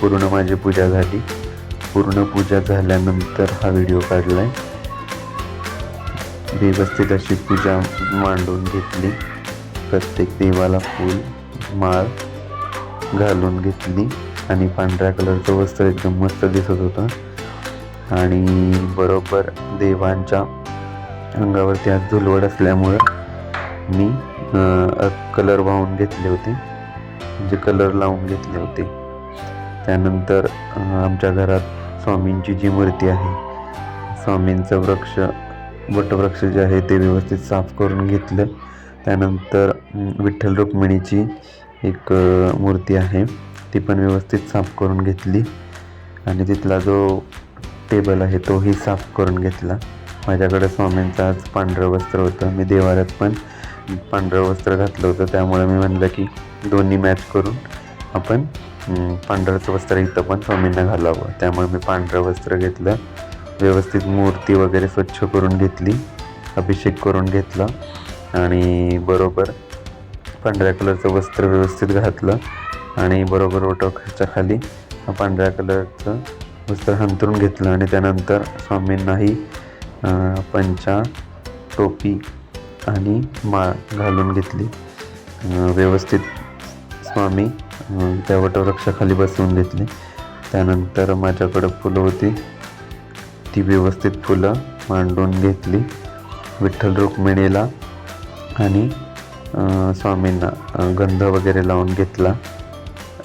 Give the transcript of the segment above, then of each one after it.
पूर्ण माझी पूजा झाली. पूर्ण पूजा झाल्यानंतर हा व्हिडिओ काढला आहे व्यवस्थित अशी पूजा मांडून घेतली. प्रत्येक देवाला फूल माळ घालून घेतली. आणि पांढऱ्या कलरचं वस्त्र एकदम मस्त दिसत होतं. आणि बरोबर देवांच्या अंगावरती आज धुलवड असल्यामुळं मी कलर वाहून घेतले होते. म्हणजे कलर लावून घेतले होते. त्यानंतर आमच्या घरात स्वामींची जी मूर्ती आहे स्वामींचं वृक्ष वटवृक्ष जे आहे ते व्यवस्थित साफ करून घेतलं. त्यानंतर विठ्ठल रुक्मिणीची एक मूर्ती आहे ती पण व्यवस्थित साफ करून घेतली. आणि तिथला जो टेबल आहे तोही साफ करून घेतला. माझ्याकडे स्वामींचं आज पांढरं वस्त्र होतं. मी देवाऱ्यात पण पांढरं वस्त्र घातलं होतं. त्यामुळे मी म्हणलं की दोन्ही मॅच करून आपण पांढरचं वस्त्र इथं पण स्वामींना घालावं. त्यामुळे मी पांढरं वस्त्र घेतलं. व्यवस्थित मूर्ती वगैरे स्वच्छ करून घेतली. अभिषेक करून घेतला. आणि बरोबर पांढऱ्या कलरचं वस्त्र व्यवस्थित घातलं. आणि बरोबर ओटोखाच्या खाली पांढऱ्या कलरचं वस्त्र हंतरून घेतलं. आणि त्यानंतर स्वामींनाही पंचा टोपी आणि माळ घालून घेतली. व्यवस्थित स्वामी त्या वटवृक्षाखाली बसवून घेतले. त्यानंतर माझ्याकडं फुलं होती. ती व्यवस्थित फुलं मांडून घेतली. विठ्ठल रुक्मिणीला आणि स्वामींना गंध वगैरे लावून घेतला.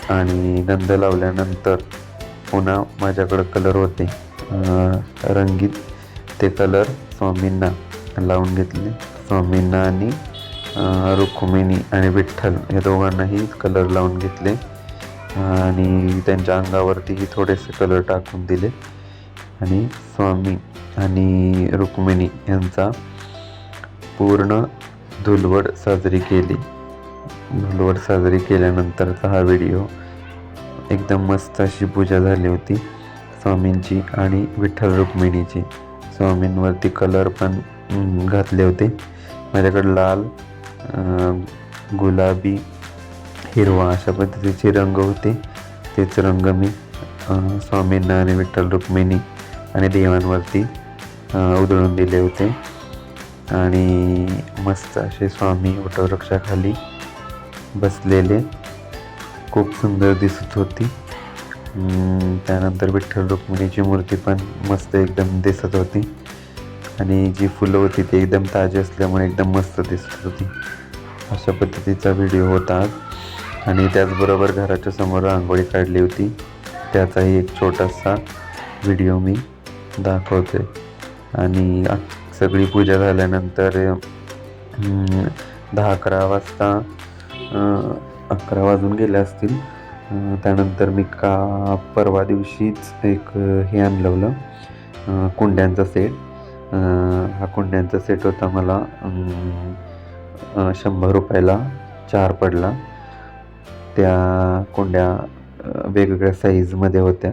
आणि गंध लावल्यानंतर पुन्हा माझ्याकडं कलर होते. रंगीत ते कलर स्वामींना लावून घेतले. स्वामींना आणि रुक्मिणी आणि विठ्ठल या दोघांनाही कलर लावून घेतले. आणि त्यांच्या अंगावरतीही थोडेसे कलर टाकून दिले. आणि स्वामी आणि रुक्मिणी यांचा पूर्ण धुलवड साजरी केली. धुलवड साजरी केल्यानंतरचा हा व्हिडिओ एकदम मस्त अशी पूजा झाली होती. स्वामींची आणि विठ्ठल रुक्मिणीची. स्वामींवरती कलर पण घातले होते. माझ्याकडे लाल गुलाबी हिरवा अशा पद्धतीचे रंग होते. तेच रंग मी स्वामींना आणि विठ्ठल रुक्मिणी आणि देवांवरती उधळून दिले होते. आणि मस्त असे स्वामी वटवृक्षाखाली बसलेले. खूप सुंदर दिसत होती. त्यानंतर विठ्ठल रुक्मिणीची मूर्ती पण मस्त एकदम दिसत होती. आणि जी फुलं होती ती एकदम ताजी असल्यामुळे एकदम मस्त दिसत होती. अशा पद्धतीचा व्हिडिओ होता. आणि त्याचबरोबर घराच्या समोर रांगोळी काढली होती. त्याचाही एक छोटासा व्हिडिओ मी दाखवते आणि सगळी पूजा झाल्यानंतर दहा अकरा वाजता अकरा वाजून गेले असतील. त्यानंतर मी का परवा दिवशीच एक हे आणलवलं कुंड्यांचा सेट हा कुंड्यांचा सेट होता मला शंभर रुपयाला चार पडला. त्या कुंड्या वेगवेगळ्या साईजमध्ये होत्या.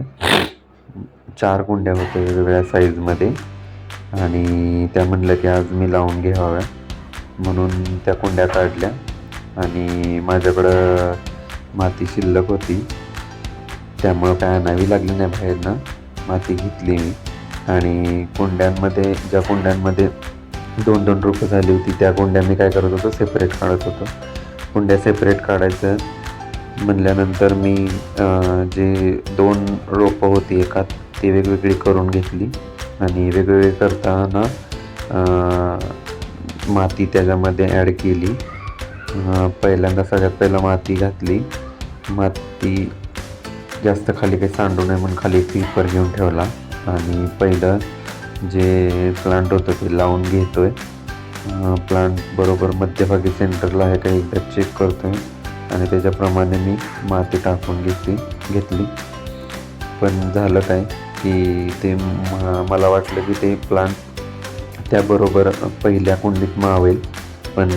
चार कुंड्या होत्या वेगवेगळ्या साईजमध्ये आणि त्या म्हणलं की आज मी लावून घ्याव्या. म्हणून त्या कुंड्या काढल्या. आणि माझ्याकडं माती शिल्लक होती. त्यामुळं काय आणावी लागली नाही बाहेरनं. माती घेतली मी. आणि कुंड्यांमध्ये ज्या कुंड्यांमध्ये दोन दोन रोपं झाली होती त्या कुंड्या मी काय करत होतो? सेपरेट काढत होतो. कुंड्या सेपरेट काढायचं म्हणल्यानंतर मी जे दोन रोपं होती एकात ती वेगवेगळी करून घेतली. आणि वेगवेगळी करताना माती त्याच्यामध्ये ॲड केली. पहिल्यांदा सगळ्यात पहिला माती घातली. माती जास्त खाली काही सांडू नये म्हणून खाली पेपर घेऊन ठेवला. आणि पहिलं जे प्लांट होतं ते लावून घेतो आहे प्लांट बरोबर मध्यभागी सेंटरला आहे का एकदा चेक आहे आणि त्याच्याप्रमाणे मी माती टाकून घेतली घेतली. पण झालं काय की ते मला वाटलं की ते प्लांट त्याबरोबर पहिल्या कुंडीत मावेल. पण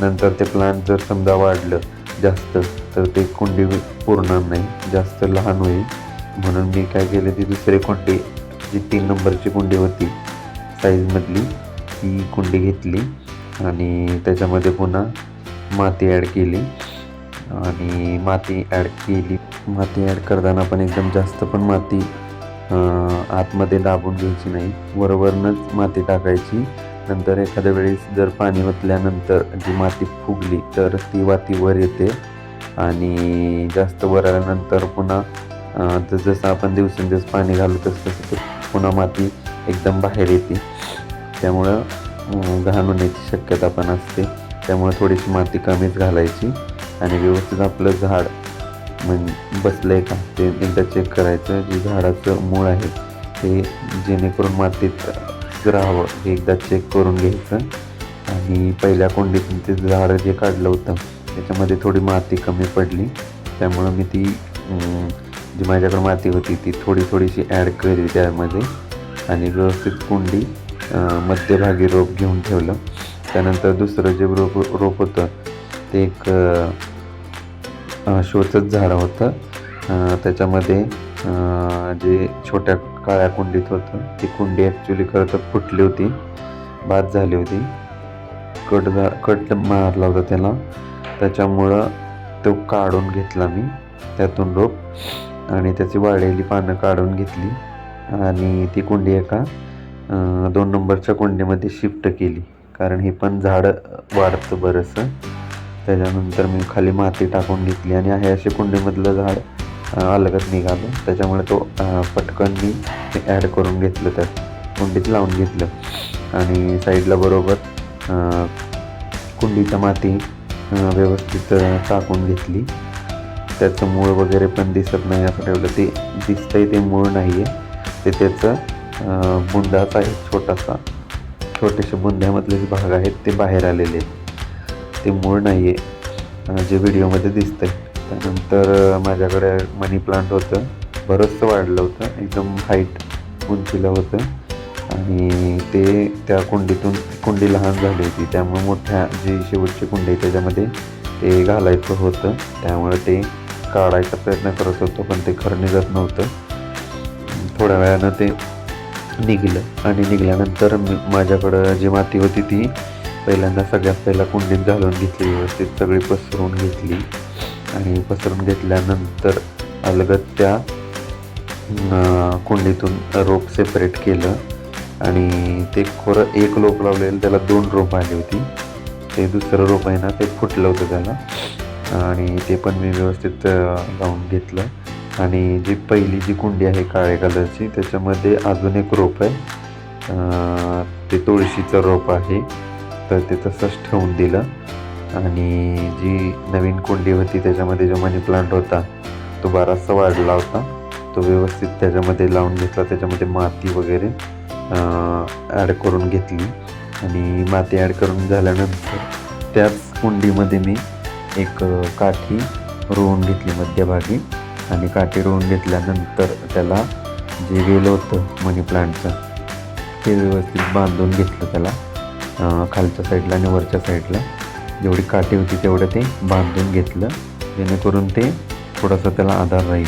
नंतर ते प्लांट जर समजा वाढलं जास्त तर ते कुंडी पुरणार नाही जास्त लहान होईल. म्हणून मी काय केलं ती दुसरी कुंडी जी तीन नंबरची कुंडी होती साईजमधली ती कुंडी घेतली आणि त्याच्यामध्ये पुन्हा माती ॲड केली आणि माती ॲड केली. माती ॲड करताना पण एकदम जास्त पण माती आतमध्ये दाबून घ्यायची नाही. वरवरनंच माती टाकायची. नंतर एखाद्या वेळेस जर पाणी ओतल्यानंतर जी माती फुगली तर ती माती वर येते आणि जास्त वर आल्यानंतर पुन्हा तर जसं आपण दिवसेंदिवस पाणी घालू तसं तसं पुन्हा माती एकदम बाहेर येते. त्यामुळं घाण होण्याची शक्यता पण असते. त्यामुळे थोडीशी माती कमीच घालायची आणि व्यवस्थित आपलं झाड म्हण बसलं आहे का ते एकदा चेक करायचं. जे झाडाचं मूळ आहे ते जेणेकरून मातीत राहावं हे एकदा चेक करून घ्यायचं. आणि पहिल्या कोंडीतून ते झाड जे काढलं होतं त्याच्यामध्ये थोडी माती कमी पडली. त्यामुळं मी ती जी माझ्याकडे माती होती ती थोडी थोडीशी ॲड केली त्यामध्ये. आणि व्यवस्थित कुंडी मध्यभागी रोप घेऊन ठेवलं. त्यानंतर दुसरं जे रोप रोप होतं ते एक अं, अं, शोचंच झाड होतं. त्याच्यामध्ये जे छोट्या काळ्या कुंडीत होतं ती कुंडी ॲक्च्युली खरं तर फुटली होती. बाद झाली होती. कट झा कट मारला होता त्याला. त्याच्यामुळं तो काढून घेतला मी त्यातून रोप. आणि त्याची वाळलेली पानं काढून घेतली. आणि ती कुंडी एका दोन नंबरच्या कुंडीमध्ये शिफ्ट केली. कारण हे पण झाड वाढतं बरंचसं त्याच्यानंतर मी खाली माती टाकून घेतली आणि हे असे कुंडीमधलं झाड अलगत निघालं. त्याच्यामुळे तो पटकन मी ॲड करून घेतलं त्यात कुंडीत लावून घेतलं. आणि साईडला बरोबर कुंडीचं कुंडीच्या माती व्यवस्थित टाकून घेतली. त्याचं मूळ वगैरे पण दिसत नाही असं ठेवलं. ते दिसतंय ते मूळ नाही आहे ते त्याचं अं, बुंदाच आहे छोटासा छोटेसे बुंद्यामधले जे भाग आहेत ते बाहेर आलेले आहेत. ते मूळ नाही आहे जे व्हिडिओमध्ये दिसतं आहे त्यानंतर माझ्याकडे मनी प्लांट होतं. बरंचसं वाढलं होतं. एकदम हाईट उंचीला होतं. आणि ते त्या कुंडीतून कुंडी लहान झाली होती. त्यामुळे मोठ्या जी शेवटची कुंडी त्याच्यामध्ये ते घालायचं होतं. त्यामुळे ते काढायचा प्रयत्न करत होतो पण ते खरं निघत नव्हतं. थोड्या वेळानं ते निघलं आणि निघाल्यानंतर मी माझ्याकडं जी माती होती ती पहिल्यांदा सगळ्यात पहिला कुंडीत घालून घेतली व्यवस्थित सगळी पसरून घेतली. आणि पसरून घेतल्यानंतर अलगत त्या कुंडीतून रोप सेपरेट केलं. आणि ते खोरं एक रोप लावलेलं त्याला दोन रोप आली होती. ते दुसरं रोप आहे ना ते फुटलं होतं त्याला. आणि ते पण मी व्यवस्थित लावून घेतलं. आणि जी पहिली जी कुंडी आहे काळ्या कलरची त्याच्यामध्ये अजून एक रोप आहे. ते तुळशीचं रोप आहे. तर ते तसंच ठेवून दिलं. आणि जी नवीन कुंडी होती त्याच्यामध्ये जो मनी प्लांट होता तो बराचसा वाढला होता. तो व्यवस्थित त्याच्यामध्ये लावून घेतला. त्याच्यामध्ये माती वगैरे ॲड करून घेतली. आणि माती ॲड करून झाल्यानंतर त्याच कुंडीमध्ये मी एक काठी रोवून घेतली मध्यभागी आणि काठी रोवून घेतल्यानंतर त्याला जे गेलं होतं मनी प्लांटचं ते व्यवस्थित बांधून घेतलं त्याला खालच्या साईडला आणि वरच्या साईडला. जेवढी काठी होती तेवढं ते बांधून घेतलं जेणेकरून ते थोडासा त्याला आधार राहील.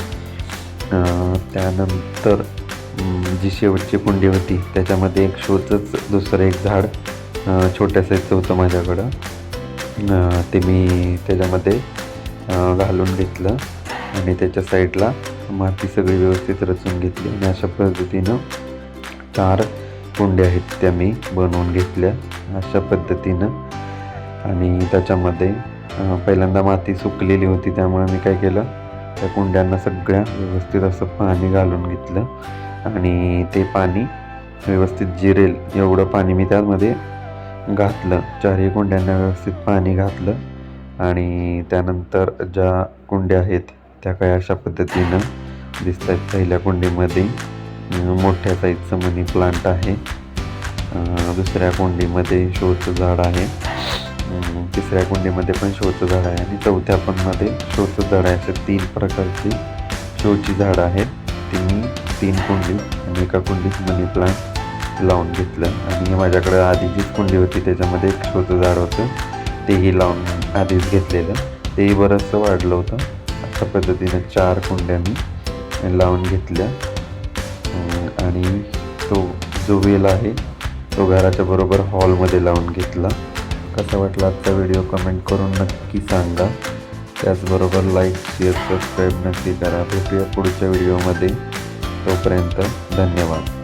त्यानंतर जी शेवटची कुंडी होती त्याच्यामध्ये एक शोचंच दुसरं एक झाड छोट्या साईजचं होतं माझ्याकडं. ते मी त्याच्यामध्ये घालून घेतलं. आणि त्याच्या साईडला माती सगळी व्यवस्थित रचून घेतली. आणि अशा पद्धतीनं चार कुंड्या आहेत त्या मी बनवून घेतल्या. अशा पद्धतीनं. आणि त्याच्यामध्ये पहिल्यांदा माती सुकलेली होती त्यामुळे मी काय केलं त्या कुंड्यांना सगळ्या व्यवस्थित असं पाणी घालून घेतलं. आणि ते पाणी व्यवस्थित जिरेल एवढं पाणी मी त्यामध्ये घातलं. चारही कुंड्यांना व्यवस्थित पाणी घातलं आणि त्यानंतर ज्या कुंड्या आहेत त्या काही अशा पद्धतीनं दिसत आहेत पहिल्या कुंडीमध्ये मोठ्या साईजचं मनी प्लांट आहे. दुसऱ्या कुंडीमध्ये शोचं झाड आहे. तिसऱ्या कुंडीमध्ये पण शोचं झाड आहे आणि चौथ्या पण मध्ये शोचं झाड आहे. असे तीन प्रकारची शोची झाडं आहेत. ती मी तीन कुंडीत आणि एका कुंडीत मनी प्लांट. लावून घेतलं. आणि माझ्याकडं आधी जीच कुंडी होती त्याच्यामध्ये एक छोटं झाड होतं तेही लावून आधीच घेतलेलं. तेही बरंचसं वाढलं होतं. अशा पद्धतीनं चार कुंड्या मी लावून घेतल्या. आणि तो जो वेल आहे तो घराच्या बरोबर हॉलमध्ये लावून घेतला. कसा वाटला आजचा व्हिडिओ कमेंट करून नक्की सांगा. त्याचबरोबर लाईक शेअर सबस्क्राईब नक्की करा. भेटूया पुढच्या व्हिडिओमध्ये. तोपर्यंत धन्यवाद.